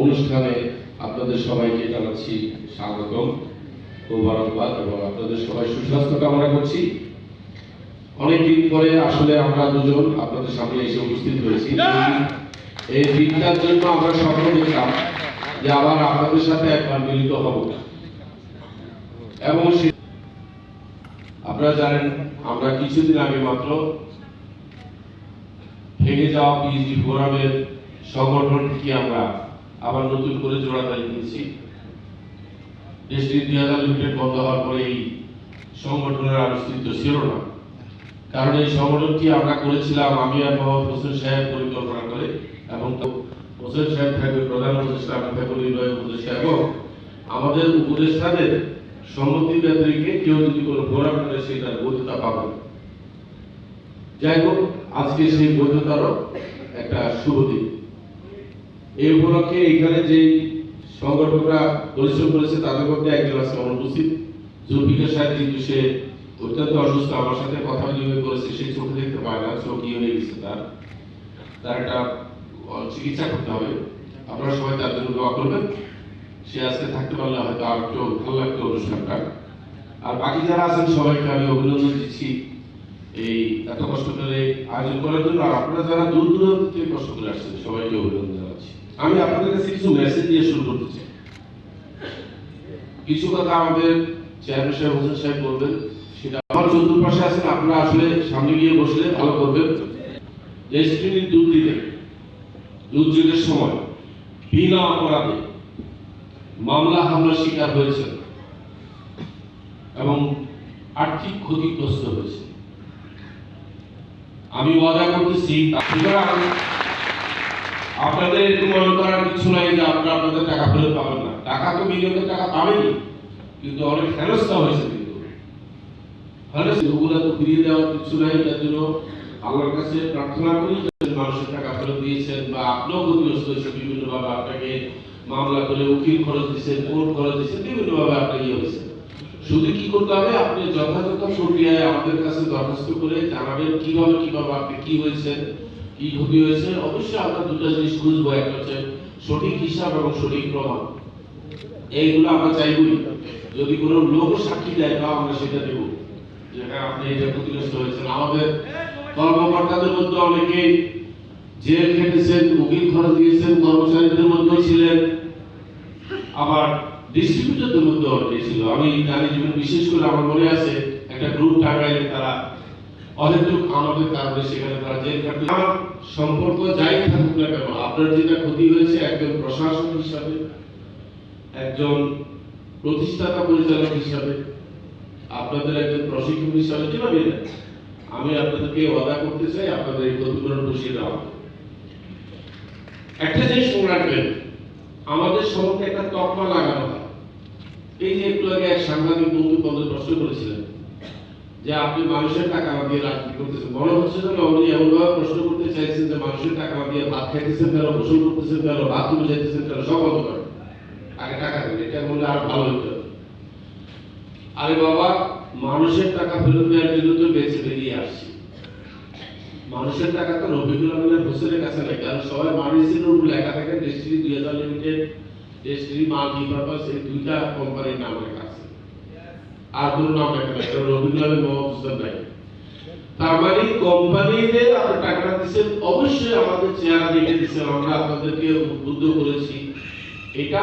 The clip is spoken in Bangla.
অনুষ্ঠানে আপনাদের সবাইকে জানাচ্ছি স্বাগতম, মোবারকবাদ, এবং আপনাদের সবাই সুস্বাস্থ্য কামনা করছি। অনেকদিন পরে আসলে আমরা দুজন আপনাদের সামনে এসে উপস্থিত হয়েছি। এই দিনটার জন্য আমরা স্বপ্ন দেখলাম যে আবার আপনাদের সাথে একবার মিলিত হব। এবং আপনারা জানেন, আমরা কিছুদিন আগে মাত্র ভেঙে যাওয়া পিএইচডি ফোরামের সংগঠনটিকে আমরা আবার নতুন করে জোড়াতালি দিয়েছি দেশটি দুই হাজার লিমিটেড বন্ধ হওয়ার পরে এই সংগঠনের আর অস্তিত্ব ছিল না। কারণ এই সংগঠনটি আমরা করেছিলাম আমি আর মোহাম্মদ হোসেন সাহেব পরিকল্পনা করে এবং হোসেন সাহেব থাকবে প্রধান উপদেষ্টা, আমি থাকব নির্বাহী উপদেষ্টা এবং আমাদের উপদেষ্টাদের সম্মতি ব্যতিরিকে কেউ যদি কোনো ফোরাম করে সেটার বৈধতা পাবে যাই হোক, আজকে সেই বৈধতারও একটা শুভ দিন। এই উপলক্ষে এখানে যে সংগঠকরা পরিশ্রম করেছে, তাদের মধ্যে একজন আজকে অনুপস্থিত। জুলফিকার সাহেব কিন্তু সে অত্যন্ত অসুস্থ, আমার সাথে কথা বিনিময় করেছে সে চোখে দেখতে পায় না, চোখ ইয়ে হয়ে গেছে তার। তার একটা চিকিৎসা করতে হবে। আপনারা সবাই তার জন্য দোয়া করবেন। সে আজকে থাকতে পারলে হয়তো আর একটু ভালো লাগতো অনুষ্ঠানটা। আর বাকি যারা আছেন, সবাইকে আমি অভিনন্দন দিচ্ছি এই এত কষ্ট করে আয়োজন করার জন্য। আর আপনারা যারা দূর দূরান্ত থেকে কষ্ট করে আসছেন, সবাইকে অভিনন্দন। আমি আপনাদের কাছে কিছু মেসেজ দিয়ে শুরু করতে চাই। কিছু কথা আমাদের চেয়ারম্যান সাহেব হোসেন সাহেব বলবেন, সেটা আমার চতুর্পাশে আছেন, আপনারা আসলে সামনে গিয়ে বসলে ভালো করবেন। দুধ সময় বিনা অপরাধে মামলা হামলার শিকার হয়েছে এবং আর্থিক ক্ষতিগ্রস্ত হয়েছে আমি ওয়াদা করতেছি আপনাদের এরকম মনে করার কিছু নাই যে আপনারা আপনাদের টাকা ফেরত পাবেন না। টাকা তো বিনিয়োগের টাকা পাবেনই, কিন্তু অনেক হেনস্থা হয়েছে কিন্তু। ওগুলো তো ফিরিয়ে দেওয়ার কিছু নাই তার জন্য আল্লাহর কাছে প্রার্থনা করি মানুষের টাকা ফেরত দিয়েছেন বা আপনিও ক্ষতিগ্রস্ত হয়েছে বিভিন্নভাবে আপনাকে মামলা করে উকিল খরচ দিচ্ছেন কোর্ট খরচ দিচ্ছেন বিভিন্নভাবে আপনার ইয়ে হয়েছে। শুধু কি করতে হবে? আপনি যথাযথ প্রক্রিয়ায় আমাদের কাছে দরখাস্ত করে জানাবেন কীভাবে কীভাবে, আপনি কি হয়েছে কি ক্ষতি হয়েছে? অবশ্যই আমরা দুটো জিনিস খুঁজবো, একটা হচ্ছে সঠিক হিসাব এবং সঠিক প্রমাণ। এইগুলো আমরা চাইবই। যদি কোনো লোক সাক্ষী দেয়, তাও আমরা সেটা দেব। আপনি এটা ক্ষতিগ্রস্ত হয়েছেন। আমাদের কর্মকর্তাদের মধ্যে অনেকেই জেল খেটেছেন, উকিল খরচ দিয়েছেন, কর্মচারীদের মধ্যেও ছিলেন। আবার ডিস্ট্রিবিউটরদের মধ্যে অনেকে ছিল। আমি জানি যে বিশেষ করে আমার মনে আছে, একটা গ্রুপ টাকায় তারা অহেতুক আমাদের কারণে সেখানে তারা জেল খাটবে। আমার সম্পর্ক যাই থাকুক না কেন, আপনার যেটা ক্ষতি হয়েছে একজন প্রশাসক হিসাবে, একজন প্রতিষ্ঠাতা পরিচালক হিসাবে, আপনাদের একজন প্রশিক্ষক হিসাবে যেভাবে আমি আপনাদেরকে ওয়াদা করতে চাই আপনাদের এই ক্ষতিপূরণ বসিয়ে দেওয়া একটা জিনিস মনে রাখবেন, আমাদের সম্মুখে একটা তকমা লাগানো হয়। এই যে একটু আগে এক সাংবাদিক বন্ধু পদের প্রশ্ন করেছিলেন যে আপনি মানুষের টাকা দিয়ে রাজনীতি করতেছেন। মনে হচ্ছে যেন উনি এমনভাবে প্রশ্ন করতে চাইছেন যে মানুষের টাকা দিয়ে ভাত খাইতেছেন কেন, গোসল করতেছেন কেন বাথরুমে যাইতেছেন কেন, সব বন্ধ করেন আগে টাকা দেন, এটা বললে আরও ভালো হতো আরে বাবা, মানুষের টাকা ফেরত দেওয়ার জন্য তো বেঁচে বেরিয়ে আসছি। মানুষের টাকা তো রফিকুল আলমের হোসেনের কাছে নাই কারণ সবাই মানুষের উপর লেখা থাকে ডেস্ট্রি দুই হাজার লিমিটেড ডেস্ট্রি মাল্টি পারপাস, এই দুইটা কোম্পানির নাম লেখা আছে আর কোনো নাম লেখা নাই কারণ তার মানে কোম্পানিতে আপনি টাকাটা দিচ্ছেন, অবশ্যই আমাদের চেহারা দেখে দিচ্ছেন, আমরা আপনাদেরকে উদ্বুদ্ধ করেছি। এটা